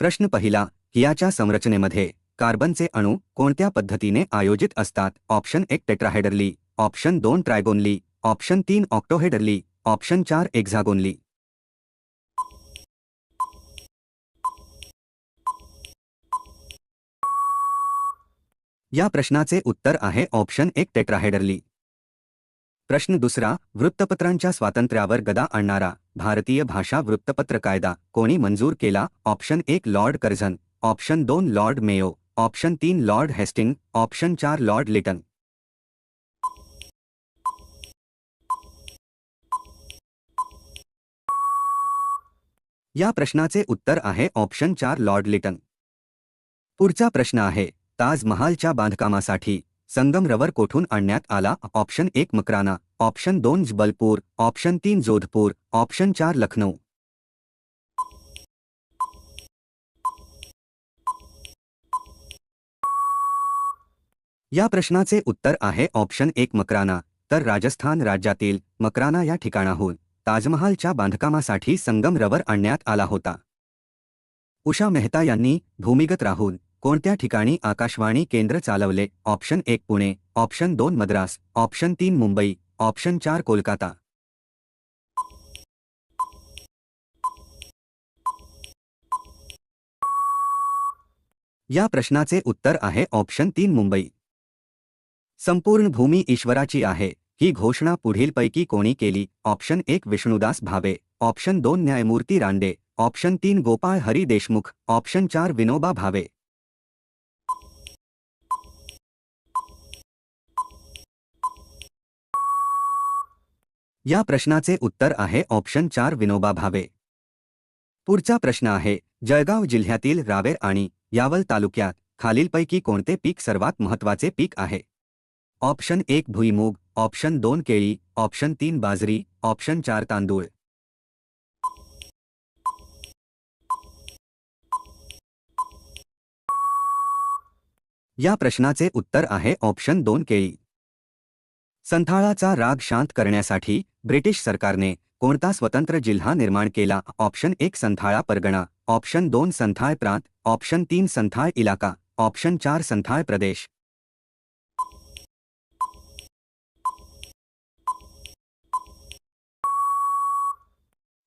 प्रश्न पहिला हियाच्या संरचनेमध्ये कार्बनचे अणू कोणत्या पद्धतीने आयोजित असतात? ऑप्शन एक टेट्राहेडरली ऑप्शन दोन ट्रायगोनली ऑप्शन तीन ऑक्टोहेडरली ऑप्शन चार एक्झागोनली. या प्रश्नाचे उत्तर आहे ऑप्शन एक टेट्राहेडरली. प्रश्न दुसरा, वृत्तपत्रांच्या स्वातंत्र्यावर गदा आणणारा, भारतीय भाषा वृत्तपत्र कायदा, कोणी मंजूर केला? ऑप्शन एक, लॉर्ड कर्झन. ऑप्शन दोन, लॉर्ड मेयो. ऑप्शन तीन, लॉर्ड हेस्टिंग. ऑप्शन चार, लॉर्ड लिटन. या प्रश्नाचे उत्तर आहे, ऑप्शन चार, लॉर्ड लिटन. पुढचा प्रश्न आहे, ताजमहालच्या बांधकामासाठी. संगमरवर कोठून आणण्यात आला? ऑप्शन एक मकराना. ऑप्शन दोन जबलपूर. ऑप्शन तीन जोधपूर. ऑप्शन चार लखनौ या प्रश्नाचे उत्तर आहे ऑप्शन एक मकराना. तर राजस्थान राज्यातील मकराना या ठिकाणाहून. ताजमहालच्या बांधकामासाठी संगमरवर आणण्यात आला होता. उषा मेहता यांनी भूमिगत राहून कोणत्या ठिकाणी आकाशवाणी केंद्र चालवले? ऑप्शन एक पुणे ऑप्शन दोन मद्रास ऑप्शन तीन मुंबई ऑप्शन चार कोलकाता. या प्रश्नाचे उत्तर आहे ऑप्शन तीन मुंबई. संपूर्ण भूमी ईश्वराची आहे ही घोषणा पुढीलपैकी कोणी केली? ऑप्शन एक विष्णुदास भावे ऑप्शन दोन न्यायमूर्ती रांडे ऑप्शन तीन गोपाळ हरी देशमुख ऑप्शन चार विनोबा भावे. या प्रश्नाचे उत्तर आहे ऑप्शन चार विनोबा भावे. पुढचा प्रश्न आहे, जळगाव जिल्ह्यातील रावेर आणि यावल तालुक्यात खालीलपैकी कोणते पीक सर्वात महत्त्वाचे पीक आहे? ऑप्शन एक भुईमूग, ऑप्शन दोन केळी, ऑप्शन तीन बाजरी, ऑप्शन चार तांदूळ. या प्रश्नाचे उत्तर आहे ऑप्शन दोन केळी. संथाळाचा राग शांत करण्यासाठी ब्रिटिश सरकारने कोणता स्वतंत्र जिल्हा निर्माण केला? ऑप्शन एक संथाळा परगणा. ऑप्शन दोन संथाळ प्रांत. ऑप्शन तीन संथाळ इलाका. ऑप्शन चार संथाळ प्रदेश.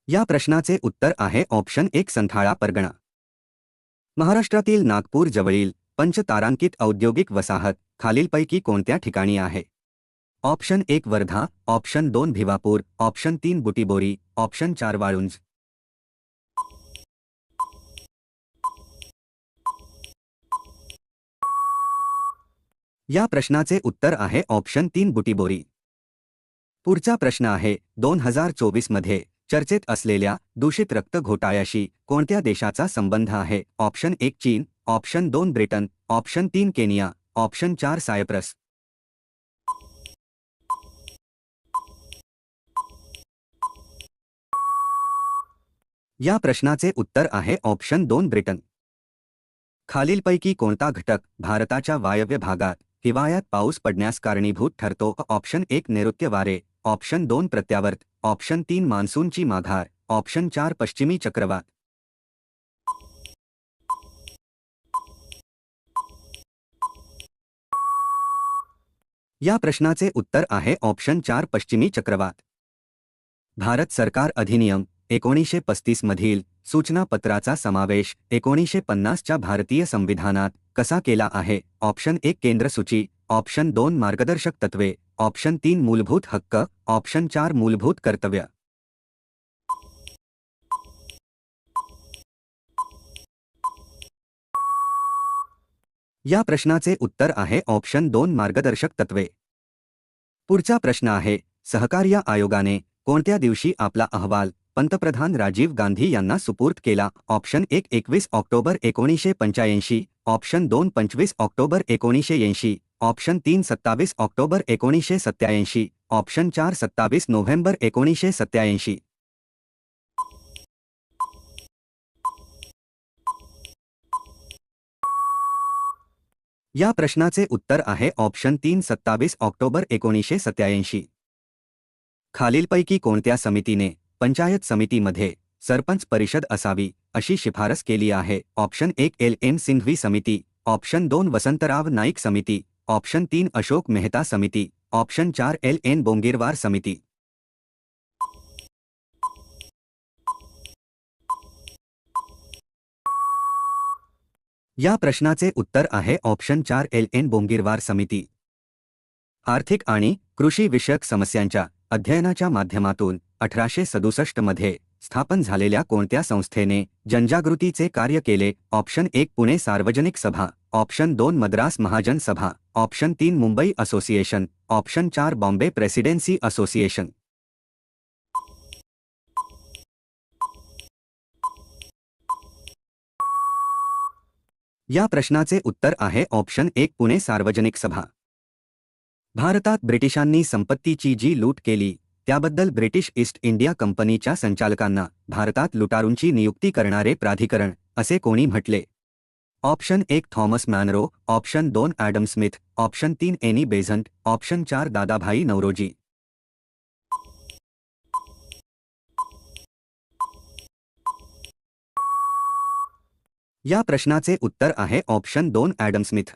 या प्रश्नाचे उत्तर आहे ऑप्शन एक संथाळा परगणा. महाराष्ट्रातील नागपूर जवळील पंचतारांकित औद्योगिक वसाहत खालीलपैकी कोणत्या ठिकाणी आहे? ऑप्शन एक वर्धा ऑप्शन दोन भिवापूर ऑप्शन तीन बुटीबोरी ऑप्शन चार वाळुंज. या प्रश्नाचे उत्तर आहे ऑप्शन तीन बुटीबोरी. पुढचा प्रश्न आहे दोन हजार चोवीसमध्ये चर्चेत असलेल्या दूषित रक्त घोटाळ्याशी कोणत्या देशाचा संबंध आहे? ऑप्शन एक चीन ऑप्शन दोन ब्रिटन ऑप्शन तीन केनिया ऑप्शन चार सायप्रस. या प्रश्नाचे उत्तर आहे ऑप्शन दोन ब्रिटन. खालीलपैकी कोणता घटक भारताच्या वायव्य भागात हिवाळ्यात पाऊस पडण्यास कारणीभूत ठरतो? ऑप्शन एक नैऋत्य वारे. ऑप्शन दोन प्रत्यावर्त. ऑप्शन तीन मान्सूनची माघार. ऑप्शन चार पश्चिमी चक्रवात. या प्रश्नाचे उत्तर आहे ऑप्शन चार पश्चिमी चक्रवात. भारत सरकार अधिनियम एकोणीसशे पस्तीस मधील सूचनापत्राचा समावेश एकोणीसशे पन्नासच्या भारतीय संविधानात कसा केला आहे? ऑप्शन एक केंद्र सूची. ऑप्शन दोन मार्गदर्शक तत्वे ऑप्शन तीन मूलभूत हक्क. ऑप्शन चार मूलभूत कर्तव्य. या प्रश्नाचे उत्तर आहे ऑप्शन दोन मार्गदर्शक तत्वे पुढचा प्रश्न आहे सहकार्य आयोगाने कोणत्या दिवशी आपला अहवाल पंतप्रधान राजीव गांधी यांना सुपूर्द केला. ऑप्शन एक एकवीस ऑक्टोबर एकोणीसशे पंच्याऐंशी. ऑप्शन दोन पंचवीस ऑक्टोबर एकोणीसशे ऐंशी. ऑप्शन तीन सत्तावीस ऑक्टोबर एकोणीसशे सत्त्याऐंशी. ऑप्शन चार सत्तावीस नोव्हेंबर एकोणीसशे सत्याऐंशी या प्रश्नाचे उत्तर आहे ऑप्शन तीन सत्तावीस ऑक्टोबर एकोणीसशे सत्याऐंशी खालीलपैकी कोणत्या समितीने पंचायत समितीमध्ये सरपंच परिषद असावी अशी शिफारस केली आहे. ऑप्शन एक एल. एन. सिंघवी समिती, ऑप्शन दोन वसंतराव नाईक समिती, ऑप्शन तीन अशोक मेहता समिती, ऑप्शन चार एल. एन. बोंगीरवार समिती. या प्रश्नाचे उत्तर आहे. ऑप्शन चार एल. एन. बोंगीरवार समिती. आर्थिक आणि कृषी विषयक समस्यांच्या अध्ययनाच्या माध्यमातून अठराशे सदुसष्ट मध्ये स्थापन झालेल्या कोणत्या संस्थेने जनजागृतीचे कार्य केले? ऑप्शन एक, पुणे सार्वजनिक सभा. ऑप्शन दोन, मद्रास महाजन सभा. ऑप्शन तीन, मुंबई असोसिएशन. ऑप्शन चार, बॉम्बे प्रेसिडेन्सी असोसिएशन. या प्रश्नाचे उत्तर आहे ऑप्शन एक, पुणे सार्वजनिक सभा. भारतात ब्रिटिशांनी संपत्तीची जी लूट केली त्याबद्दल ब्रिटिश ईस्ट इंडिया कंपनीच्या संचालकांना भारतात लुटारूंची नियुक्ती करणारे प्राधिकरण, असे कोणी म्हटले. ऑप्शन एक थॉमस मॅनरो, ऑप्शन दोन ॲडम स्मिथ, ऑप्शन तीन एनी बेझंट, ऑप्शन चार दादाभाई नवरोजी. या प्रश्नाचे उत्तर आहे ऑप्शन दोन ॲडम स्मिथ.